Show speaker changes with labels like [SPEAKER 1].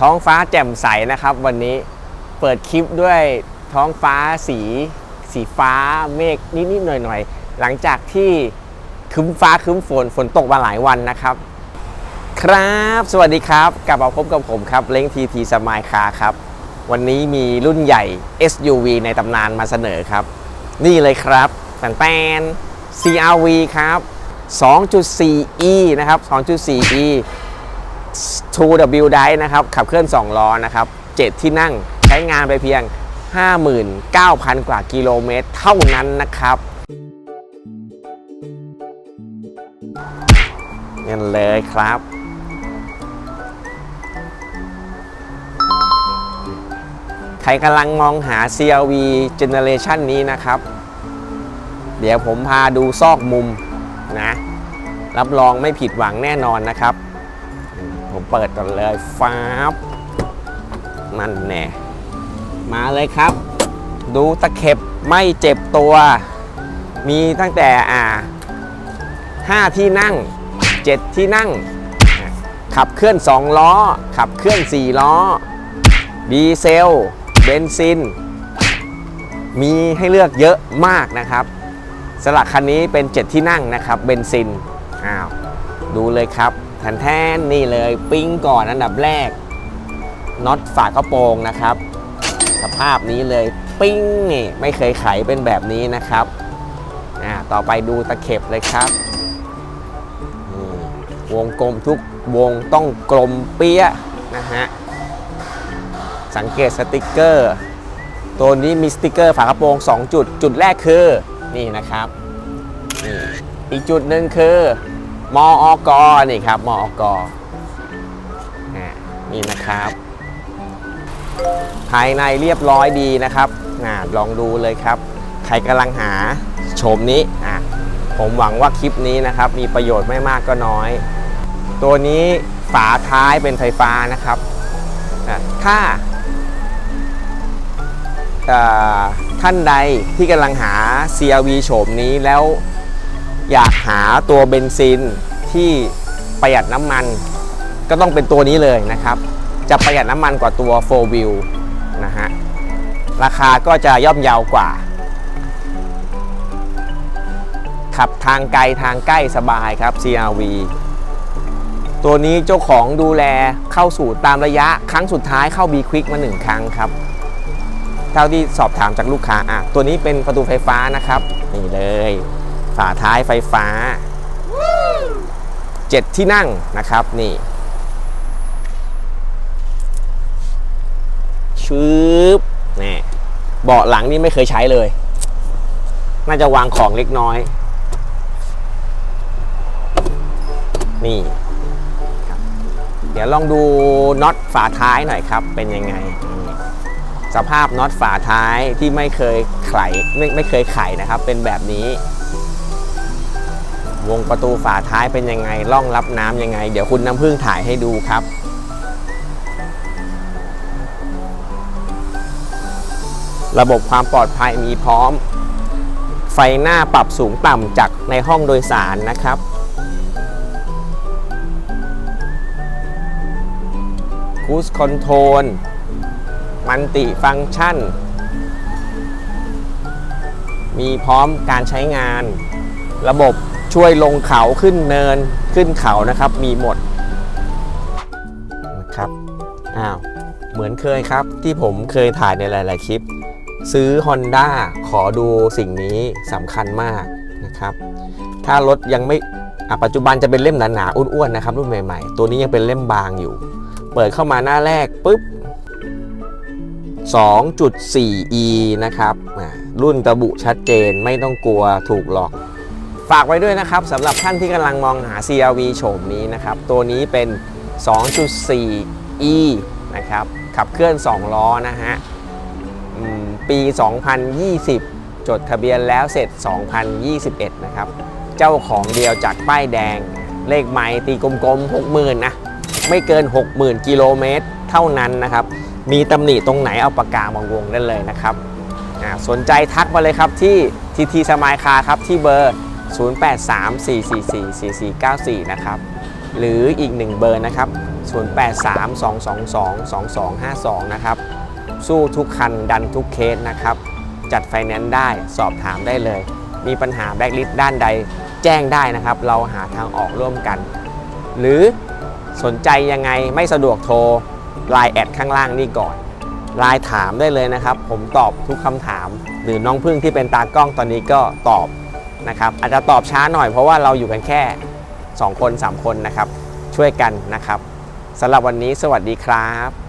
[SPEAKER 1] ท้องฟ้าแจ่มใสนะครับ วันนี้เปิดคลิปด้วยท้องฟ้าสีสีฟ้าเมฆนิดๆหน่อยๆ หลังจากที่คึ้มฟ้าคึ้มฝนฝนตกมาหลายวันนะครับ ครับ สวัสดีครับ กลับมาพบกับผมครับ เล้งทีทีสมายคาครับ วันนี้มีรุ่นใหญ่ SUV ในตำนานมาเสนอครับ นี่เลยครับแฟนๆ CRV ครับ 2.4e นะครับ 2.4e 2W Drive นะครับ ขับเคลื่อน 2 ล้อนะครับ 7 ที่นั่งใช้งานไปเพียง 59,000 กว่ากิโลเมตรเท่านั้นนะครับนี่เลยครับ ใครกำลังมองหา CRV Generation นี้นะครับ เดี๋ยวผมพาดูซอกมุมนะ รับรองไม่ผิดหวังแน่นอนนะครับ ผมเปิดก่อนเลยฟ้าบนั่นแน่มาเลยครับ ดูตะเข็บไม่เจ็บตัว มีตั้งแต่อ่า5ที่นั่ง7ที่นั่ง ขับเคลื่อน2ล้อ ขับเคลื่อน4ล้อ ดีเซล เบนซิน มีให้เลือกเยอะมากนะครับสลักคันนี้เป็น 7 ที่นั่งนะครับ เบนซิน อ้าว ดูเลยครับ ทนแทนนี่เลยปิ้งก่อนอันดับแรกน็อตฝากระโปรงนะครับ สภาพนี้เลยปิ้งนี่ไม่เคยไขเป็นแบบนี้นะครับอ่าต่อไปดูตะเข็บเลยครับนี่วงกลมทุกวงต้องกลมเปี้ยนะฮะสังเกตสติกเกอร์ ตัวนี้มีสติกเกอร์ฝากระโปรง 2 จุด จุดแรกคือนี่นะครับนี่อีกจุดหนึ่งคือ มอกนี่ครับมอกอ่านี่นะครับ ภายในเรียบร้อยดีนะครับลองดูเลยครับ ใครกำลังหาโฉมนี้ผมหวังว่าคลิปนี้นะครับ มีประโยชน์ไม่มากก็น้อย ตัวนี้ฝาท้ายเป็นไฟฟ้านะครับถ้าท่านใดที่กำลังหา CRV โฉมนี้แล้ว อยากหาตัวเบนซินที่ประหยัดน้ำมัน ก็ต้องเป็นตัวนี้เลยนะครับ จะประหยัดน้ำมันกว่าตัว 4 wheel นะฮะ ราคาก็จะย่อมเยาวกว่า ขับทางไกลทางใกล้สบายครับ CRV ตัวนี้เจ้าของดูแลเข้าสู่ตามระยะครั้งสุดท้ายเข้า B Quick มา 1 ครั้งครับ เท่าที่สอบถามจากลูกค้าอะตัวนี้เป็นประตูไฟฟ้านะครับ นี่เลย ฝาท้ายไฟฟ้า 7 ที่นั่งนะครับนี่ชืบนี่เบาะหลังนี่ไม่เคยใช้เลย น่าจะวางของเล็กน้อย นี่เดี๋ยวลองดูน็อตฝาท้ายหน่อยครับ เป็นยังไง สภาพน็อตฝาท้ายที่ไม่เคยไขไม่ไม่เคยไขนะครับ เป็นแบบนี้ วงประตูฝาท้ายเป็นยังไงร่องรับน้ำยังไง เดี๋ยวคุณน้ำพึ่งถ่ายให้ดูครับระบบความปลอดภัยมีพร้อม ไฟหน้าปรับสูงต่ำจากในห้องโดยสารนะครับ คูสคอนโทรล มันติฟังก์ชัน มีพร้อมการใช้งาน ระบบ ช่วยลงเขาขึ้นเนินขึ้นเขานะครับ มีหมดนะครับอ้าวเหมือนเคยครับที่ผมเคยถ่ายในหลาย ๆ คลิป ซื้อ Honda ขอดูสิ่งนี้สำคัญมากนะครับ ถ้ารถยังไม่ปัจจุบันจะเป็นเล่มหนาๆอ้วนๆนะครับรุ่นใหม่ ๆ ตัวนี้ยังเป็นเล่มบางอยู่ เปิดเข้ามาหน้าแรกปุ๊บ 2.4e นะครับรุ่นตะบุชัดเจนไม่ต้องกลัวถูกหลอก ฝากไว้ด้วยนะครับสำหรับท่านที่กำลังมองหา CRV โฉมนี้นะครับ ตัวนี้เป็น 2.4e นะครับขับเคลื่อน 2 ล้อนะฮะอืมปี 2020 จดทะเบียนแล้วเสร็จ 2021 นะครับ เจ้าของเดียวจากป้ายแดง เลขไม้ตีกลมๆ 60,000 นะ ไม่เกิน 60,000 กิโลเมตรเท่านั้นนะครับ มีตำหนิตรงไหนเอาปากกามาวงได้เลยนะครับ สนใจทักมาเลยครับที่ทีทีสมายคาครับที่เบอร์ 0834444494 นะครับ หรืออีกหนึ่งเบอร์นะครับ 0832222252 นะครับ สู้ทุกคันดันทุกเคสนะครับ จัดไฟแนนซ์ได้สอบถามได้เลย มีปัญหาแบล็คลิสต์ด้านใดแจ้งได้นะครับ เราหาทางออกร่วมกัน หรือสนใจยังไงไม่สะดวกโทรไลน์แอดข้างล่างนี่ก่อนไลน์ถามได้เลยนะครับ ผมตอบทุกคำถาม หรือน้องพึ่งที่เป็นตากล้องตอนนี้ก็ตอบ นะครับอาจจะตอบช้าหน่อยเพราะว่าเราอยู่กันแค่ 2 คน 3 คนนะครับ ช่วยกันนะครับสำหรับวันนี้สวัสดีครับ